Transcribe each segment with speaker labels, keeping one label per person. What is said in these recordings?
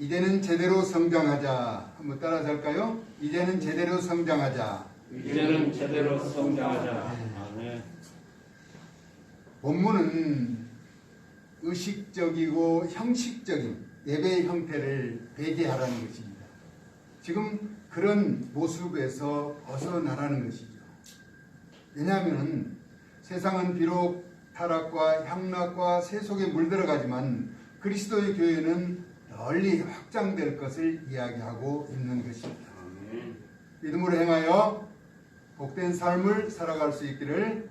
Speaker 1: 이제는 제대로 성장하자. 한번 따라서 할까요? 이제는 제대로 성장하자.
Speaker 2: 이제는 제대로 성장하자. 아멘.
Speaker 1: 본문은 의식적이고 형식적인 예배의 형태를 배제하라는 것입니다. 지금 그런 모습에서 벗어나라는 것이죠. 왜냐하면 세상은 비록 타락과 향락과 세 속에 물들어가지만 그리스도의 교회는 널리 확장될 것을 이야기하고 있는 것입니다. 믿음으로 행하여 복된 삶을 살아갈 수 있기를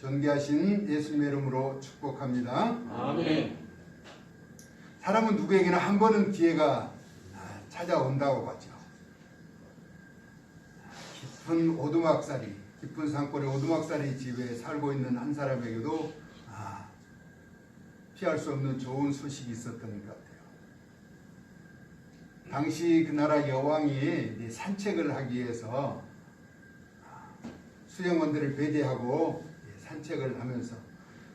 Speaker 1: 존귀하신 예수님의 이름으로 축복합니다.
Speaker 2: 아멘.
Speaker 1: 사람은 누구에게나 한 번은 기회가 아, 찾아온다고 하죠. 깊은 오두막살이, 깊은 산골의 오두막살이 집에 살고 있는 한 사람에게도 아, 피할 수 없는 좋은 소식이 있었던 것. 당시 그 나라 여왕이 산책을 하기 위해서 아, 수영원들을 배제하고 예, 산책을 하면서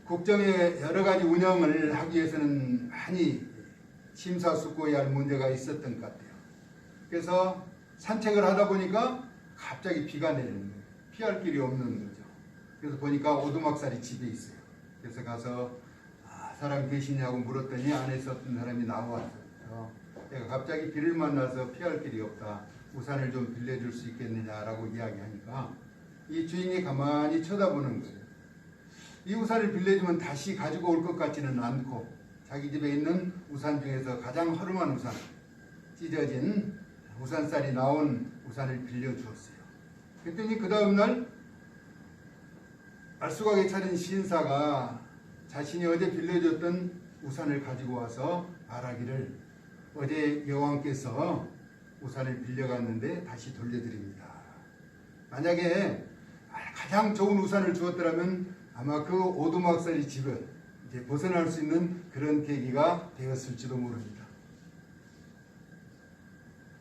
Speaker 1: 국정의 여러 가지 운영을 하기 위해서는 많이 심사숙고해야 할 문제가 있었던 것 같아요. 그래서 산책을 하다 보니까 갑자기 비가 내리는 거예요. 피할 길이 없는 거죠. 그래서 보니까 오두막살이 집에 있어요. 그래서 가서 아, 사람 계시냐고 물었더니 안에 있었던 사람이 나왔어요. 내가 갑자기 비를 만나서 피할 길이 없다. 우산을 좀 빌려줄 수 있겠느냐라고 이야기하니까 이 주인이 가만히 쳐다보는 거예요. 이 우산을 빌려주면 다시 가지고 올 것 같지는 않고 자기 집에 있는 우산 중에서 가장 허름한 우산, 찢어진 우산살이 나온 우산을 빌려주었어요. 그랬더니 그 다음날 알수각에 차린 신사가 자신이 어제 빌려줬던 우산을 가지고 와서 말하기를 어제 여왕께서 우산을 빌려갔는데 다시 돌려드립니다. 만약에 가장 좋은 우산을 주었더라면 아마 그 오두막살이 집을 이제 벗어날 수 있는 그런 계기가 되었을지도 모릅니다.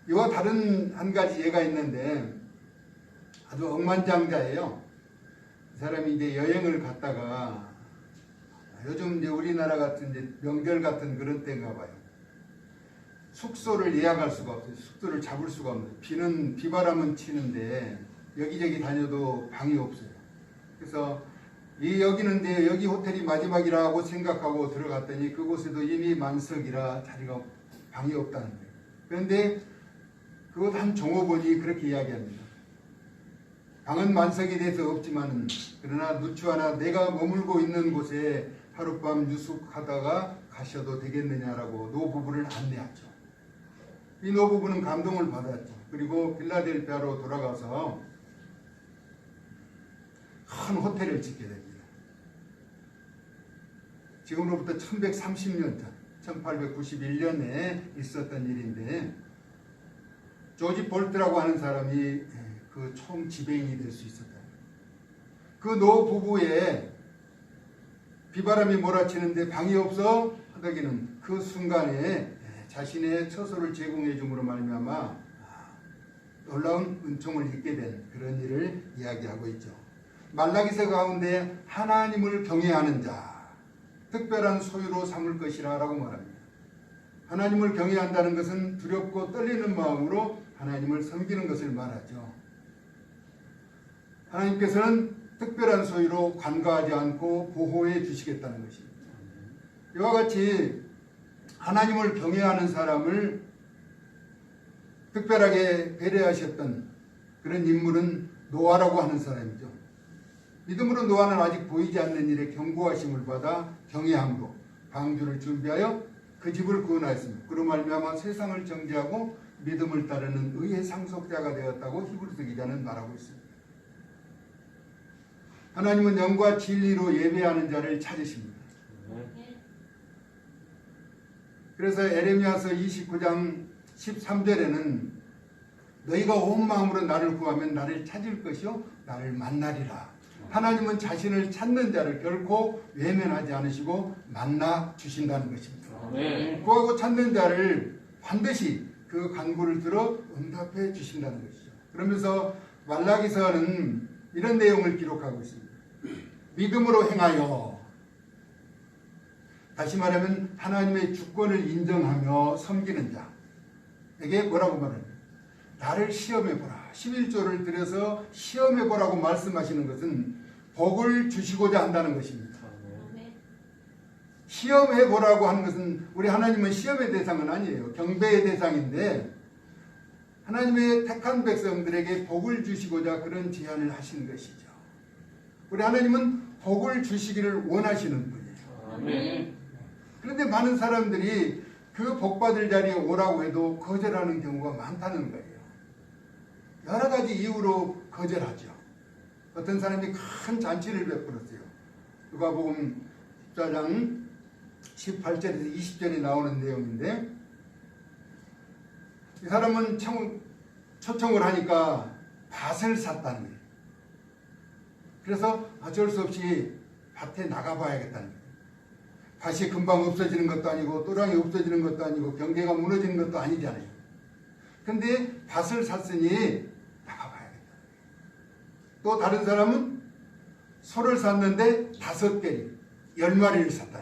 Speaker 1: 이와 다른 한 가지 예가 있는데 아주 억만장자예요. 이 사람이 이제 여행을 갔다가 요즘 이제 우리나라 같은 이제 명절 같은 그런 때인가 봐요. 숙소를 예약할 수가 없어요. 숙소를 잡을 수가 없어요. 비는 비바람은 치는데 여기저기 다녀도 방이 없어요. 그래서 이 여기는데 여기 호텔이 마지막이라고 생각하고 들어갔더니 그곳에도 이미 만석이라 자리가 방이 없다는 거예요. 그런데 그곳 한 종업원이 그렇게 이야기합니다. 방은 만석이 돼서 없지만 그러나 누추 하나 내가 머물고 있는 곳에 하룻밤 유숙하다가 가셔도 되겠느냐라고 노부부를 안내하죠. 이 노부부는 감동을 받았죠. 그리고 필라델피아로 돌아가서 큰 호텔을 짓게 됩니다. 지금으로부터 1130년 전, 1891년에 있었던 일인데 조지 볼트라고 하는 사람이 그 총 지배인이 될 수 있었다. 그 노 부부의 비바람이 몰아치는데 방이 없어 하다기는 그 순간에 자신의 처소를 제공해 줌으로 말미암아 놀라운 은총을 입게 된 그런 일을 이야기하고 있죠. 말라기서 가운데 하나님을 경외하는 자, 특별한 소유로 삼을 것이라 라고 말합니다. 하나님을 경외한다는 것은 두렵고 떨리는 마음으로 하나님을 섬기는 것을 말하죠. 하나님께서는 특별한 소유로 관가하지 않고 보호해 주시겠다는 것입니다. 이와 같이 하나님을 경외하는 사람을 특별하게 배려하셨던 그런 인물은 노아라고 하는 사람이죠. 믿음으로 노아는 아직 보이지 않는 일에 경고하심을 받아 경외함으로 방주를 준비하여 그 집을 구원하였습니다. 그로 말미암아 세상을 정죄하고 믿음을 따르는 의의 상속자가 되었다고 히브리서 기자는 말하고 있습니다. 하나님은 영과 진리로 예배하는 자를 찾으십니다. 그래서 에레미야서 29장 13절에는 너희가 온 마음으로 나를 구하면 나를 찾을 것이요 나를 만나리라. 하나님은 자신을 찾는 자를 결코 외면하지 않으시고 만나 주신다는 것입니다.
Speaker 2: 아멘.
Speaker 1: 구하고 찾는 자를 반드시 그 간구를 들어 응답해 주신다는 것이죠. 그러면서 말라기서는 이런 내용을 기록하고 있습니다. 믿음으로 행하여 다시 말하면 하나님의 주권을 인정하며 섬기는 자에게 뭐라고 말합니까? 나를 시험해 보라. 11조를 들여서 시험해 보라고 말씀하시는 것은 복을 주시고자 한다는 것입니다.
Speaker 2: 아멘.
Speaker 1: 시험해 보라고 하는 것은 우리 하나님은 시험의 대상은 아니에요. 경배의 대상인데 하나님의 택한 백성들에게 복을 주시고자 그런 제안을 하시는 것이죠. 우리 하나님은 복을 주시기를 원하시는 분이에요.
Speaker 2: 아멘.
Speaker 1: 그런데 많은 사람들이 그 복받을 자리에 오라고 해도 거절하는 경우가 많다는 거예요. 여러 가지 이유로 거절하죠. 어떤 사람이 큰 잔치를 베풀었어요. 누가복음 14장 18절에서 20절에 나오는 내용인데 이 사람은 청, 초청을 하니까 밭을 샀다는 거예요. 그래서 어쩔 수 없이 밭에 나가봐야겠다는 거예요. 밭이 금방 없어지는 것도 아니고 또랑이 없어지는 것도 아니고 경계가 무너지는 것도 아니잖아요. 근데 밭을 샀으니 나가봐야겠다. 또 다른 사람은 소를 샀는데 다섯 개리, 열 마리를 샀다.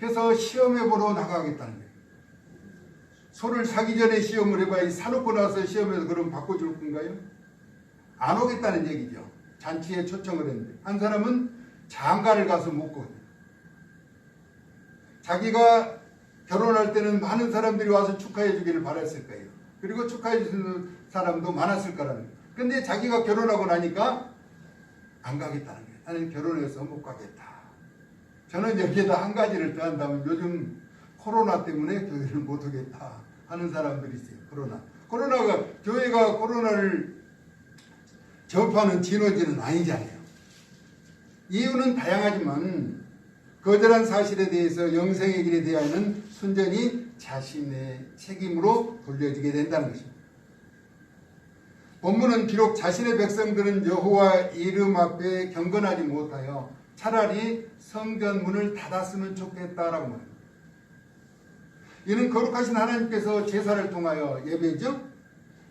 Speaker 1: 그래서 시험해 보러 나가겠다는 거예요. 소를 사기 전에 시험을 해봐야 사놓고 나서 시험해서 그럼 바꿔줄 건가요? 안 오겠다는 얘기죠. 잔치에 초청을 했는데 한 사람은 장가를 가서 묵거든요. 자기가 결혼할 때는 많은 사람들이 와서 축하해 주기를 바랐을 거예요. 그리고 축하해 주는 사람도 많았을 거라는 거예요. 근데 자기가 결혼하고 나니까 안 가겠다는 거예요. 나는 결혼해서 못 가겠다. 저는 여기에다 한 가지를 더한다면 요즘 코로나 때문에 교회를 못 오겠다 하는 사람들이 있어요. 코로나. 코로나가 교회가 코로나를 접하는 진원지는 아니잖아요. 이유는 다양하지만 거절한 사실에 대해서 영생의 길에 대하여는 순전히 자신의 책임으로 돌려지게 된다는 것입니다. 본문은 비록 자신의 백성들은 여호와 이름 앞에 경건하지 못하여 차라리 성전 문을 닫았으면 좋겠다라고 말합니다. 이는 거룩하신 하나님께서 제사를 통하여 예배죠.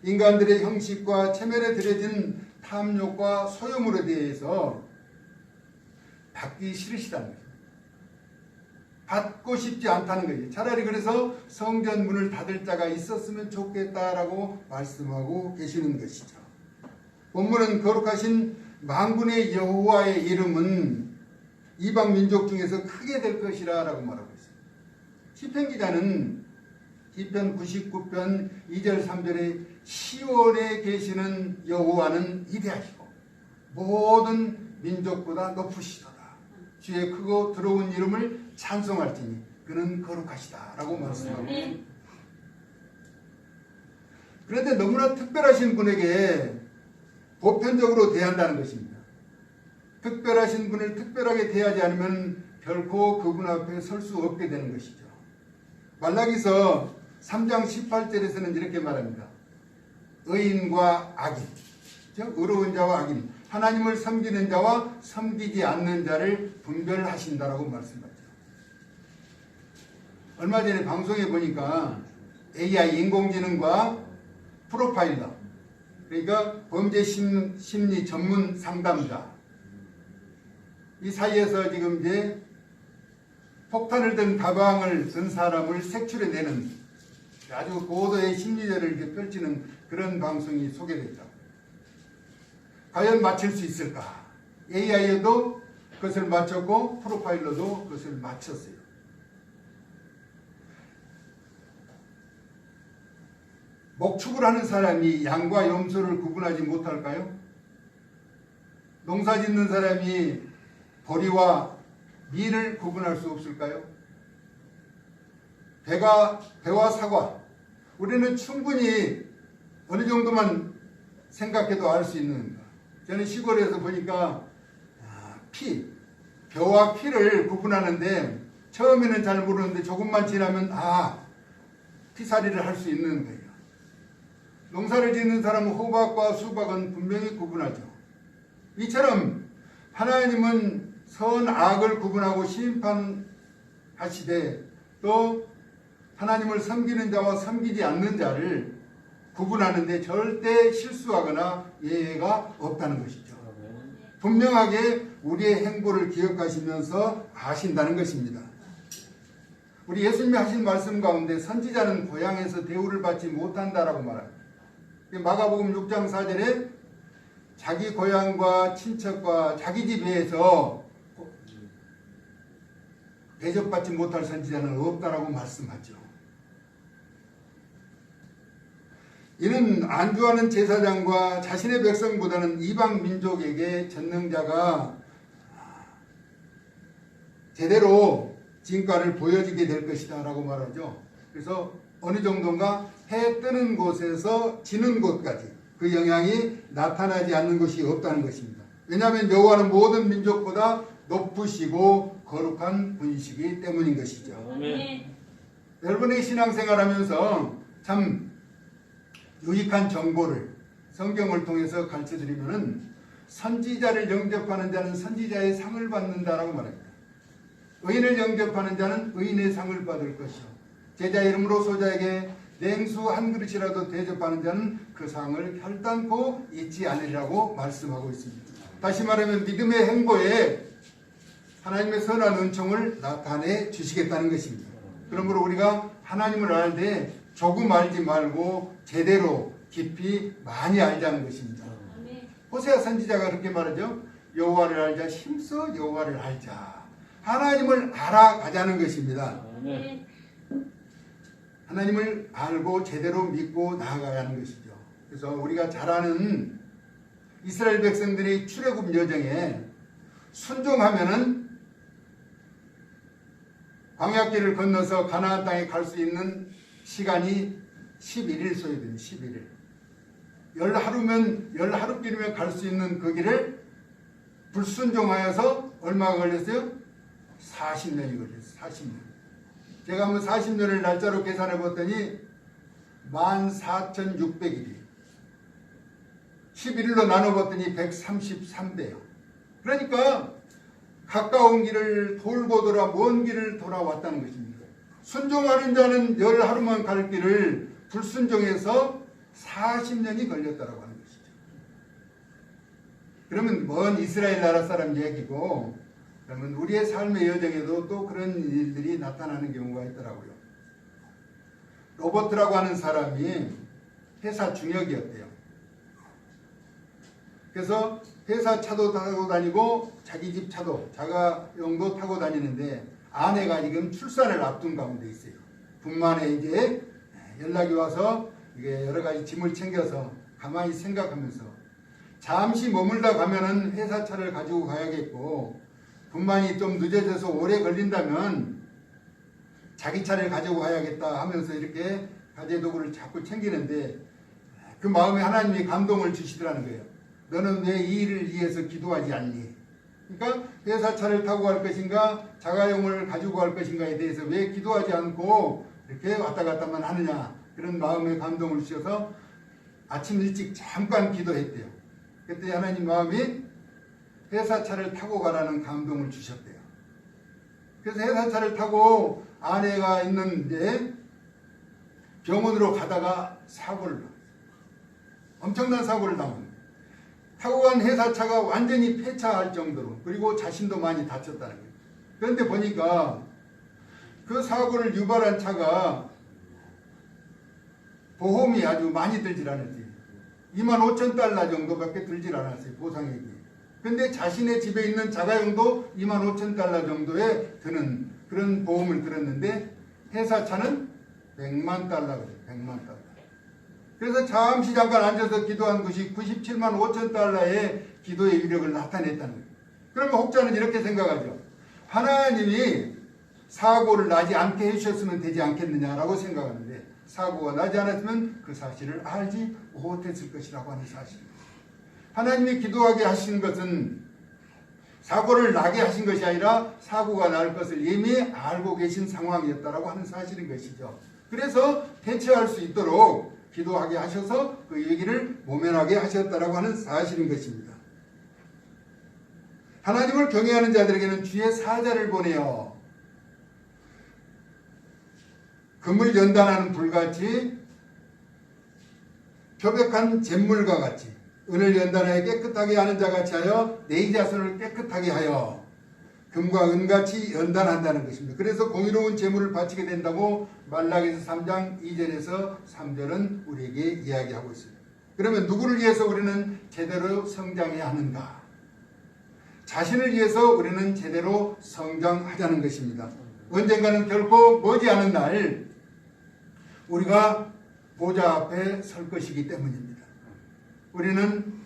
Speaker 1: 인간들의 형식과 체면에 들여진 탐욕과 소유물에 대해서 받기 싫으시다는 거죠. 받고 싶지 않다는 거죠. 차라리 그래서 성전 문을 닫을 자가 있었으면 좋겠다라고 말씀하고 계시는 것이죠. 본문은 거룩하신 망군의 여호와의 이름은 이방 민족 중에서 크게 될 것이라라고 말하고 있습니다. 시편 기자는 시편 99편 2절 3절에 시온에 계시는 여호와는 위대하시고 모든 민족보다 높으시도다. 주의 크고 들어온 이름을 찬송할지니 그는 거룩하시다라고 말씀합니다.
Speaker 2: 아멘.
Speaker 1: 그런데 너무나 특별하신 분에게 보편적으로 대한다는 것입니다. 특별하신 분을 특별하게 대하지 않으면 결코 그분 앞에 설 수 없게 되는 것이죠. 말라기서 3장 18절에서는 이렇게 말합니다. 의인과 악인, 즉 의로운 자와 악인, 하나님을 섬기는 자와 섬기지 않는 자를 분별하신다라고 말씀하죠. 얼마 전에 방송에 보니까 AI 인공지능과 프로파일러, 그러니까 범죄 심- 심리 전문 상담자, 이 사이에서 지금 이제 폭탄을 든 가방을 든 사람을 색출해내는 아주 고도의 이렇게 펼치는 그런 방송이 소개됐죠. 과연 맞힐 수 있을까? AI에도 그것을 맞췄고 프로파일러도 그것을 맞췄어요. 목축을 하는 사람이 양과 염소를 구분하지 못할까요? 농사 짓는 사람이 보리와 밀을 구분할 수 없을까요? 배가 배와 사과 우리는 충분히 어느 정도만 생각해도 알 수 있는 거. 저는 시골에서 보니까 아, 피 벼와 피를 구분하는데 처음에는 잘 모르는데 조금만 지나면 아 피살이를 할 수 있는 거예요. 농사를 짓는 사람은 호박과 수박은 분명히 구분하죠. 이처럼 하나님은 선 악을 구분하고 심판하시되 또 하나님을 섬기는 자와 섬기지 않는 자를 구분하는데 절대 실수하거나 예외가 없다는 것이죠. 분명하게 우리의 행보를 기억하시면서 하신다는 것입니다. 우리 예수님이 하신 말씀 가운데 선지자는 고향에서 대우를 받지 못한다라고 말합니다. 마가복음 6장 4절에 자기 고향과 친척과 자기 집에서 대접받지 못할 선지자는 없다라고 말씀하죠. 이는 안주하는 제사장과 자신의 백성보다는 이방 민족에게 전능자가 제대로 진가를 보여지게 될 것이다 라고 말하죠. 그래서 어느 정도인가 해 뜨는 곳에서 지는 곳까지 그 영향이 나타나지 않는 것이 없다는 것입니다. 왜냐하면 여호와는 모든 민족보다 높으시고 거룩한 분이시기 때문인 것이죠.
Speaker 2: 아멘.
Speaker 1: 여러분의 신앙생활하면서 참 유익한 정보를 성경을 통해서 가르쳐 드리면은 선지자를 영접하는 자는 선지자의 상을 받는다라고 말합니다. 의인을 영접하는 자는 의인의 상을 받을 것이요. 제자 이름으로 소자에게 냉수 한 그릇이라도 대접하는 자는 그 상을 결단코 잊지 않으리라고 말씀하고 있습니다. 다시 말하면 믿음의 행보에 하나님의 선한 은총을 나타내 주시겠다는 것입니다. 그러므로 우리가 하나님을 알때 조금 알지 말고 제대로 깊이 많이 알자는 것입니다. 호세아 선지자가 그렇게 말하죠. 여호와를 알자 힘써 여호와를 알자. 하나님을 알아가자는 것입니다.
Speaker 2: 아멘.
Speaker 1: 하나님을 알고 제대로 믿고 나아가야 하는 것이죠. 그래서 우리가 잘 아는 이스라엘 백성들이 출애굽 여정에 순종하면은 광야길을 건너서 가나안 땅에 갈 수 있는 시간이 11일 소요됩니다. 11일. 열 하루면 열 하루길이면 갈 수 있는 그 길을 불순종하여서 얼마가 걸렸어요? 40년이 걸렸어요. 40년. 제가 한번 40년을 날짜로 계산해 봤더니 14,600일이 11일로 나눠 봤더니 133배요. 그러니까 가까운 길을 돌고 돌아 먼 길을 돌아왔다는 것입니다. 순종하는 자는 열 하루만 갈 길을 불순종해서 40년이 걸렸다라고 하는 것이죠. 그러면 먼 이스라엘 나라 사람 얘기고 그러면 우리의 삶의 여정에도 또 그런 일들이 나타나는 경우가 있더라고요. 로버트라고 하는 사람이 회사 중역이었대요. 그래서 회사 차도 타고 다니고 자기 집 차도 자가용도 타고 다니는데 아내가 지금 출산을 앞둔 가운데 있어요. 분만에 이제 연락이 와서 이게 여러 가지 짐을 챙겨서 가만히 생각하면서 잠시 머물다 가면은 회사 차를 가지고 가야겠고 분만이 좀 늦어져서 오래 걸린다면 자기 차를 가지고 가야겠다 하면서 이렇게 가재 도구를 자꾸 챙기는데 그 마음에 하나님이 감동을 주시더라는 거예요. 너는 왜 이 일을 위해서 기도하지 않니? 그러니까 회사 차를 타고 갈 것인가 자가용을 가지고 갈 것인가에 대해서 왜 기도하지 않고 이렇게 왔다 갔다만 하느냐 그런 마음에 감동을 주셔서 아침 일찍 잠깐 기도했대요. 그때 하나님 마음이 회사 차를 타고 가라는 감동을 주셨대요. 그래서 회사 차를 타고 아내가 있는데 병원으로 가다가 사고를. 엄청난 사고를 당합니다. 타고 간 회사차가 완전히 폐차할 정도로 그리고 자신도 많이 다쳤다는 거예요. 그런데 보니까 그 사고를 유발한 차가 보험이 아주 많이 들질 않았지. 2만 5천 달러 정도밖에 들질 않았어요. 보상액이. 근데 자신의 집에 있는 자가용도 2만 5천 달러 정도에 드는 그런 보험을 들었는데 회사 차는 100만 달러 그래요. 100만 달러. 그래서 잠시 잠깐 앉아서 기도한 것이 97만 5천 달러의 기도의 위력을 나타냈다는 거예요. 그러면 혹자는 이렇게 생각하죠. 하나님이 사고를 나지 않게 해주셨으면 되지 않겠느냐라고 생각하는데 사고가 나지 않았으면 그 사실을 알지 못했을 것이라고 하는 사실입니다. 하나님이 기도하게 하신 것은 사고를 나게 하신 것이 아니라 사고가 날 것을 이미 알고 계신 상황이었다라고 하는 사실인 것이죠. 그래서 대처할 수 있도록 기도하게 하셔서 그 얘기를 모면하게 하셨다라고 하는 사실인 것입니다. 하나님을 경외하는 자들에게는 주의 사자를 보내어 금을 연단하는 불같이 표백한 잿물과 같이 은을 연단하여 깨끗하게 하는 자 같이 하여 내 자손을 깨끗하게 하여 금과 은같이 연단한다는 것입니다. 그래서 공의로운 재물을 바치게 된다고 말라기서 3장 2절에서 3절은 우리에게 이야기하고 있습니다. 그러면 누구를 위해서 우리는 제대로 성장해야 하는가? 자신을 위해서 우리는 제대로 성장하자는 것입니다. 언젠가는 결코 머지않은 날 우리가 보좌 앞에 설 것이기 때문입니다. 우리는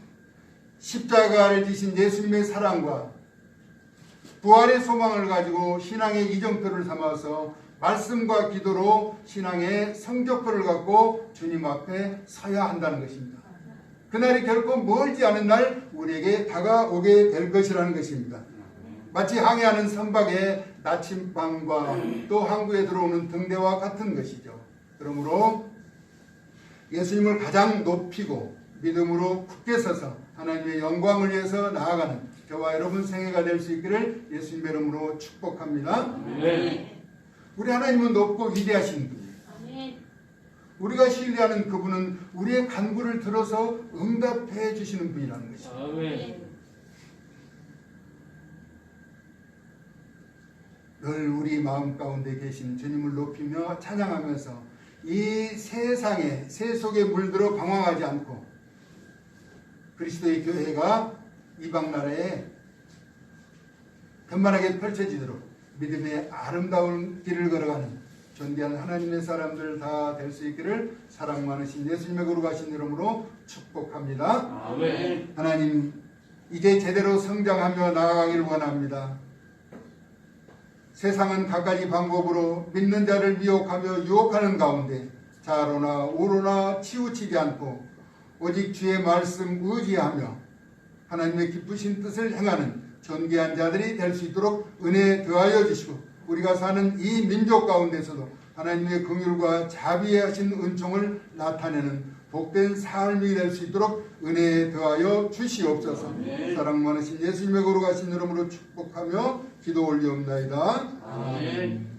Speaker 1: 십자가를 지신 예수님의 사랑과 부활의 소망을 가지고 신앙의 이정표를 삼아서 말씀과 기도로 신앙의 성적표를 갖고 주님 앞에 서야 한다는 것입니다. 그날이 결코 멀지 않은 날 우리에게 다가오게 될 것이라는 것입니다. 마치 항해하는 선박의 나침반과 또 항구에 들어오는 등대와 같은 것이죠. 그러므로 예수님을 가장 높이고 믿음으로 굳게 서서 하나님의 영광을 위해서 나아가는 저와 여러분 생애가 될 수 있기를 예수님의 이름으로 축복합니다.
Speaker 2: 네.
Speaker 1: 우리 하나님은 높고 위대하신 분이에요.
Speaker 3: 아멘.
Speaker 1: 우리가 신뢰하는 그분은 우리의 간구를 들어서 응답해 주시는 분이라는 것이죠.
Speaker 2: 아멘.
Speaker 1: 늘 우리 마음 가운데 계신 주님을 높이며 찬양하면서 이 세상에 세 속에 물들어 방황하지 않고 그리스도의 교회가 이방 나라에 편만하게 펼쳐지도록 믿음의 아름다운 길을 걸어가는 존귀한 하나님의 사람들 다 될 수 있기를 사랑 많으신 예수님의 거룩하신 이름으로 축복합니다.
Speaker 2: 아멘.
Speaker 1: 하나님 이제 제대로 성장하며 나아가기를 원합니다. 세상은 갖가지 방법으로 믿는 자를 미혹하며 유혹하는 가운데 자로나 우로나 치우치지 않고 오직 주의 말씀 의지하며 하나님의 기쁘신 뜻을 행하는 존귀한 자들이 될 수 있도록 은혜 더하여 주시고 우리가 사는 이 민족 가운데서도 하나님의 긍휼과 자비하신 은총을 나타내는 복된 삶이 될 수 있도록 은혜 더하여 주시옵소서. 사랑 많으신 예수님의 거룩하신 이름으로 축복하며 기도 올리옵나이다.
Speaker 2: 아멘.